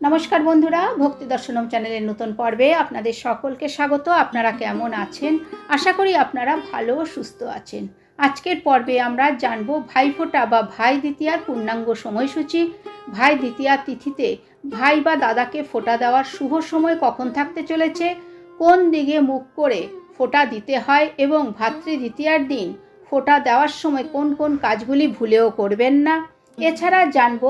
নমস্কার বন্ধুরা, ভক্তি দর্শনম চ্যানেলের নতুন পর্বে আপনাদের সকলকে স্বাগত। আপনারা কেমন আছেন? আশা করি আপনারা ভালো ও সুস্থ আছেন। আজকের পর্বে আমরা জানব ভাইফোঁটা বা ভাই দ্বিতীয়ার পূর্ণাঙ্গ সময়সূচি। ভাই দ্বিতীয়া তিথিতে ভাই বা দাদাকে ফোঁটা দেওয়ার শুভ সময় কখন থাকতে চলেছে? কোন দিকে মুখ করে ফোঁটা দিতে হয় এবং ভাতৃ দ্বিতীয়ার দিন ফোঁটা দেওয়ার সময় কোন কোন কাজগুলি ভুলেও করবেন না? এছাড়া জানব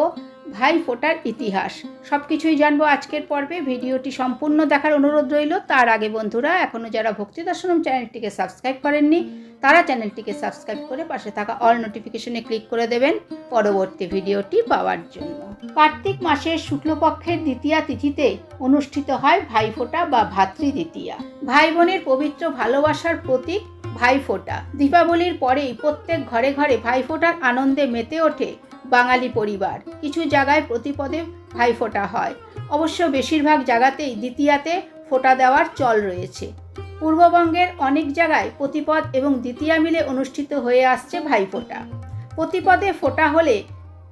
ভাই ফোটার ইতিহাস। সব কিছুই জানব আজকের পর্বে। ভিডিওটি সম্পূর্ণ দেখার অনুরোধ রইল। তার আগে বন্ধুরা এখনও যারা ভক্তি দর্শনম চ্যানেলটিকে সাবস্ক্রাইব করেননি, তারা চ্যানেলটিকে সাবস্ক্রাইব করে পাশে থাকা অল নোটিফিকেশনে ক্লিক করে দেবেন পরবর্তী ভিডিওটি পাওয়ার জন্য। কার্তিক মাসের শুক্লপক্ষের দ্বিতীয়া তিথিতে অনুষ্ঠিত হয় ভাইফোঁটা বা ভাতৃ দ্বিতীয়া। ভাই বোনের পবিত্র ভালোবাসার প্রতীক ভাইফোঁটা দীপাবলির পরেই প্রত্যেক ঘরে ঘরে ভাইফোঁটার আনন্দে মেতে ওঠে বাঙালি পরিবার। কিছু জায়গায় প্রতিপদে ভাইফোঁটা হয়। অবশ্য বেশিরভাগ জায়গাতেই দ্বিতীয়াতে ফোঁটা দেওয়ার চল রয়েছে। পূর্ববঙ্গের অনেক জায়গায় প্রতিপদ এবং দ্বিতীয়া মিলে অনুষ্ঠিত হয়ে আসছে ভাইফোঁটা প্রতিপদে ফোঁটা হলে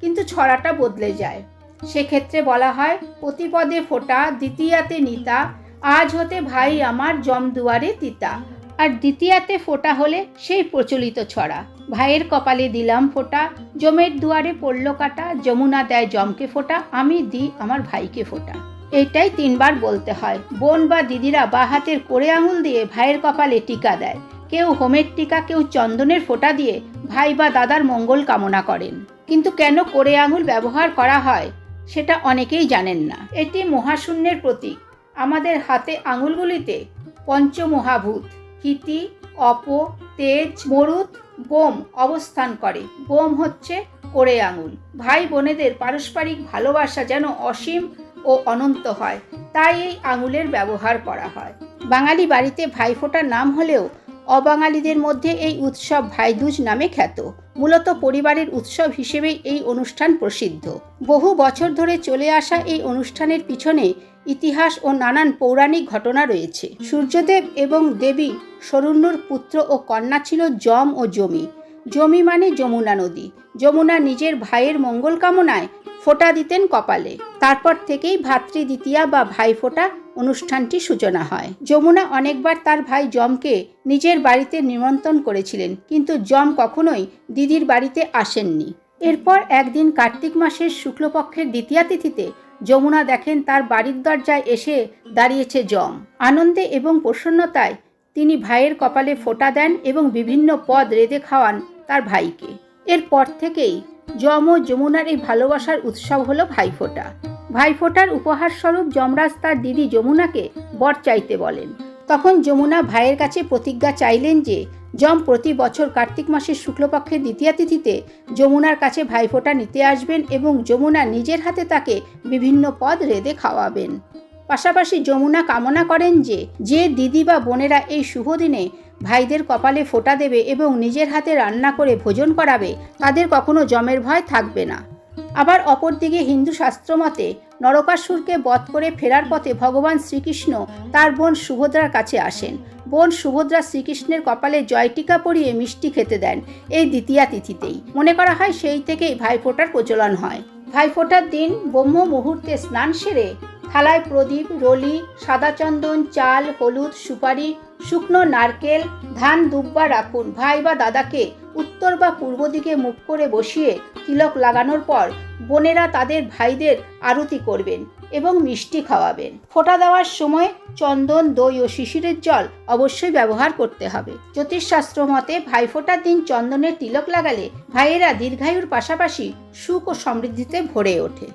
কিন্তু ছড়াটা বদলে যায়। সেক্ষেত্রে বলা হয় প্রতিপদে ফোঁটা, দ্বিতীয়াতে নিতা, আজ হতে ভাই আমার জমদুয়ারে তিতা। আর দ্বিতীয়াতে ফোঁটা হলে সেই প্রচলিত ছড়া। ভাইয়ের কপালে দিলাম ফোঁটা, জমের দুয়ারে পড়ল কাটা, যমুনা দেয় জমকে ফোঁটা, আমি দিই আমার ভাইকে ফোটা। এটাই তিনবার বলতে হয়। বোন বা দিদিরা বা হাতের কোড়ে আঙুল দিয়ে ভাইয়ের কপালে টিকা দেয়। কেউ হোমের টিকা, কেউ চন্দনের ফোঁটা দিয়ে ভাই বা দাদার মঙ্গল কামনা করেন। কিন্তু কেন কোড়ে আঙুল ব্যবহার করা হয়, সেটা অনেকেই জানেন না। এটি মহাশূন্যের প্রতীক। আমাদের হাতে আঙুলগুলিতে পঞ্চমহাভূত, হিতি, অপ, তেজ, মরুত বোম অবস্থান করে। গোম হচ্ছে কোড়ে আঙুল। ভাই বোনেদের পারস্পরিক ভালোবাসা যেন অসীম ও অনন্ত হয়, তাই এই আঙুলের ব্যবহার করা হয়। বাঙালি বাড়িতে ভাইফোঁটার নাম হলেও অবাঙালিদের মধ্যে এই উৎসব ভাইদুজ নামে খ্যাত। মূলত পরিবারের উৎসব হিসেবেই এই অনুষ্ঠান প্রসিদ্ধ। বহু বছর ধরে চলে আসা এই অনুষ্ঠানের পিছনে ইতিহাস ও নানান পৌরাণিক ঘটনা রয়েছে। সূর্যদেব এবং দেবী সরুণ্যর পুত্র ও কন্যা ছিল যম ও জমি জমি মানে যমুনা নদী। যমুনা নিজের ভাইয়ের মঙ্গল কামনায় ফোঁটা দিতেন কপালে। তারপর থেকেই ভাতৃ দ্বিতীয়া বা ভাই ফোঁটা অনুষ্ঠানটি সূচনা হয়। যমুনা অনেকবার তার ভাই যমকে নিজের বাড়িতে নিমন্ত্রণ করেছিলেন, কিন্তু যম কখনোই দিদির বাড়িতে আসেননি। এরপর একদিন কার্তিক মাসের শুক্লপক্ষের দ্বিতীয়া তিথিতে যমুনা দেখেন তার বাড়ির দরজায় এসে দাঁড়িয়েছে জম আনন্দে এবং প্রসন্নতায় তিনি ভাইয়ের কপালে ফোঁটা দেন এবং বিভিন্ন পদ রেঁধে খাওয়ান তার ভাইকে। এরপর থেকেই যম ও যমুনার এই ভালোবাসার উৎসব হলো ভাইফোঁটা। ভাইফোঁটার উপহার স্বরূপ যমরাজ তার দিদি যমুনাকে বর চাইতে বলেন। তখন যমুনা ভাইয়ের কাছে প্রতিজ্ঞা চাইলেন যে, যম প্রতি বছর কার্তিক মাসের শুক্লপক্ষের দ্বিতীয়া তিথিতে যমুনার কাছে ভাইফোঁটা নিতে আসবেন এবং যমুনা নিজের হাতে তাকে বিভিন্ন পদ রেঁধে খাওয়াবেন। পাশাপাশি যমুনা কামনা করেন যে যে দিদি বা বোনেরা এই শুভ দিনে ভাইদের কপালে ফোঁটা দেবে এবং নিজের হাতে রান্না করে ভোজন করাবে, তাদের কখনো জমের ভয় থাকবে না। আবার অপরদিকে হিন্দু শাস্ত্র মতে, নরকাসুরকে বধ করে ফেরার পথে ভগবান শ্রীকৃষ্ণ তার বোন সুভদ্রার কাছে আসেন। বোন সুভদ্রা শ্রীকৃষ্ণের কপালে জয়টিকা পরিয়ে মিষ্টি খেতে দেন এই দ্বিতীয়া তিথিতেই। মনে করা হয় সেই থেকেই ভাইফোঁটার প্রচলন হয়। ভাইফোঁটার দিন ব্রহ্ম মুহূর্তে স্নান সেরে থালায় প্রদীপ, রলি, সাদা চন্দন, চাল, হলুদ, সুপারি, শুকনো নারকেল, ধান দুব্বা রাখুন। ভাই বা দাদাকে উত্তর বা পূর্ব দিকে মুখ করে বসিয়ে তিলক লাগানোর পর বোনেরা তাদের ভাইদের আরতি করবেন এবং মিষ্টি খাওয়াবেন। ফোঁটা দেওয়ার সময় চন্দন, দই ও শিশিরের জল অবশ্যই ব্যবহার করতে হবে। জ্যোতিষশাস্ত্র মতে ভাইফোঁটার দিন চন্দনের তিলক লাগালে ভাইয়েরা দীর্ঘায়ুর পাশাপাশি সুখ ও সমৃদ্ধিতে ভরে ওঠে।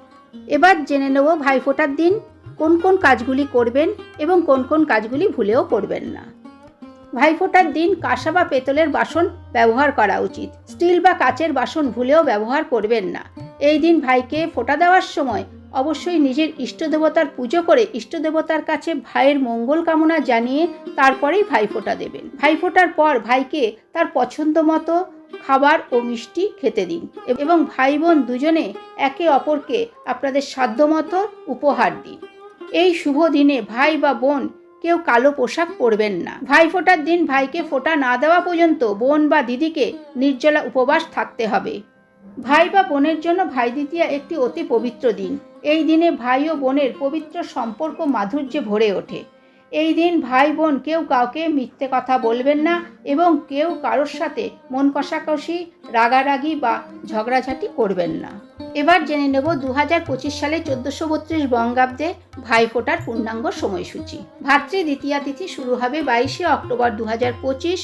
এবার জেনে নেব ভাইফোঁটার দিন কোন কোন কাজগুলি করবেন এবং কোন কোন কাজগুলি ভুলেও করবেন না। ভাইফোঁটার দিন কাঁসা বা পেতলের বাসন ব্যবহার করা উচিত। স্টিল বা কাচের বাসন ভুলেও ব্যবহার করবেন না। এই দিন ভাইকে ফোঁটা দেওয়ার সময় অবশ্যই নিজের ইষ্টদেবতার পুজো করে ইষ্টদেবতার কাছে ভাইয়ের মঙ্গল কামনা জানিয়ে তারপরেই ভাইফোঁটা দেবেন। ভাইফোঁটার পর ভাইকে তার পছন্দ মতো খাবার ও মিষ্টি খেতে দিন এবং ভাই বোন দুজনে একে অপরকে আপনাদের সাধ্যমতো উপহার দিন। এই শুভ দিনে ভাই বা বোন কেউ কালো পোশাক পরবেন না। ভাই ফোটার দিন ভাইকে ফোঁটা না দেওয়া পর্যন্ত বোন বা দিদিকে নির্জলা উপবাস থাকতে হবে। ভাই বা বোনের জন্য ভাই দ্বিতীয়া একটি অতি পবিত্র দিন। এই দিনে ভাই ও বোনের পবিত্র সম্পর্ক মাধুর্যে ভরে ওঠে। এই দিন ভাই বোন কেউ কাউকে মিথ্যে কথা বলবেন না এবং কেউ কারোর সাথে মন কষাকষি, রাগারাগি বা ঝগড়াঝাটি করবেন না। এবার জেনে নেব দু হাজার পঁচিশ সালে চোদ্দোশো বত্রিশ বঙ্গাব্দে ভাইফোঁটার পূর্ণাঙ্গ সময়সূচি। ভাতৃ দ্বিতীয়া তিথি শুরু হবে বাইশে অক্টোবর দু হাজার পঁচিশ,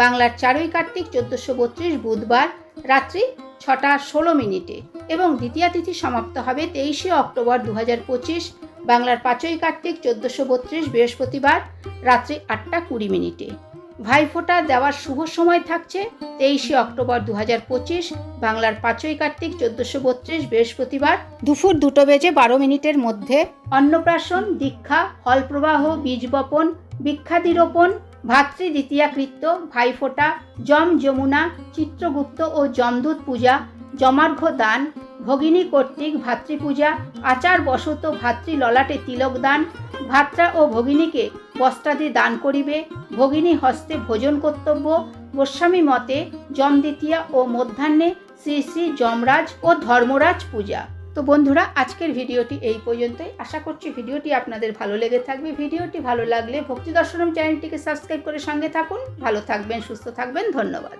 বাংলার চারই কার্তিক চোদ্দোশো বত্রিশ বুধবার রাত্রি ছটা ষোলো মিনিটে এবং দ্বিতীয়া তিথি সমাপ্ত হবে তেইশে অক্টোবর দু হাজার পঁচিশ, বাংলার পাঁচই কার্তিক চোদ্দোশো বত্রিশ বৃহস্পতিবার রাত্রি আটটা কুড়ি মিনিটে। ভাইফোঁটা দেওয়ার শুভ সময় থাকছে তেইশে অক্টোবর দু হাজার পঁচিশ, বাংলার পাঁচই কার্তিক চোদ্দোশো বত্রিশ বৃহস্পতিবার। দুপুর দুটো বেজে বারো মিনিটের মধ্যে অন্নপ্রাশন, দীক্ষা ফলপ্রবাহ বীজ বপন, বৃক্ষাদিরোপণ, ভাতৃ দ্বিতীয়াকৃত্য, ভাইফোঁটা যম যমুনা, চিত্রগুপ্ত ও যমদূত পূজা, জমার্ঘ দান, ভগিনী কর্তৃক ভাতৃপূজা আচার বশত ভাতৃ ললাটে তিলক দান, ভাত্রা ও ভগিনীকে বস্ত্রাদি দান করিবে ভগিনী হস্তে ভোজন কর্তব্য। গোস্বামী মতে যম দ্বিতীয়া ও মধ্যাহ্নে শ্রী শ্রী যমরাজ ও ধর্মরাজ পূজা। তো বন্ধুরা, আজকের ভিডিওটি এই পর্যন্তই। আশা করছি ভিডিওটি আপনাদের ভালো লেগে থাকবে। ভিডিওটি ভালো লাগলে ভক্তি দর্শনম চ্যানেলটিকে সাবস্ক্রাইব করে সঙ্গে থাকুন। ভালো থাকবেন, সুস্থ থাকবেন। ধন্যবাদ।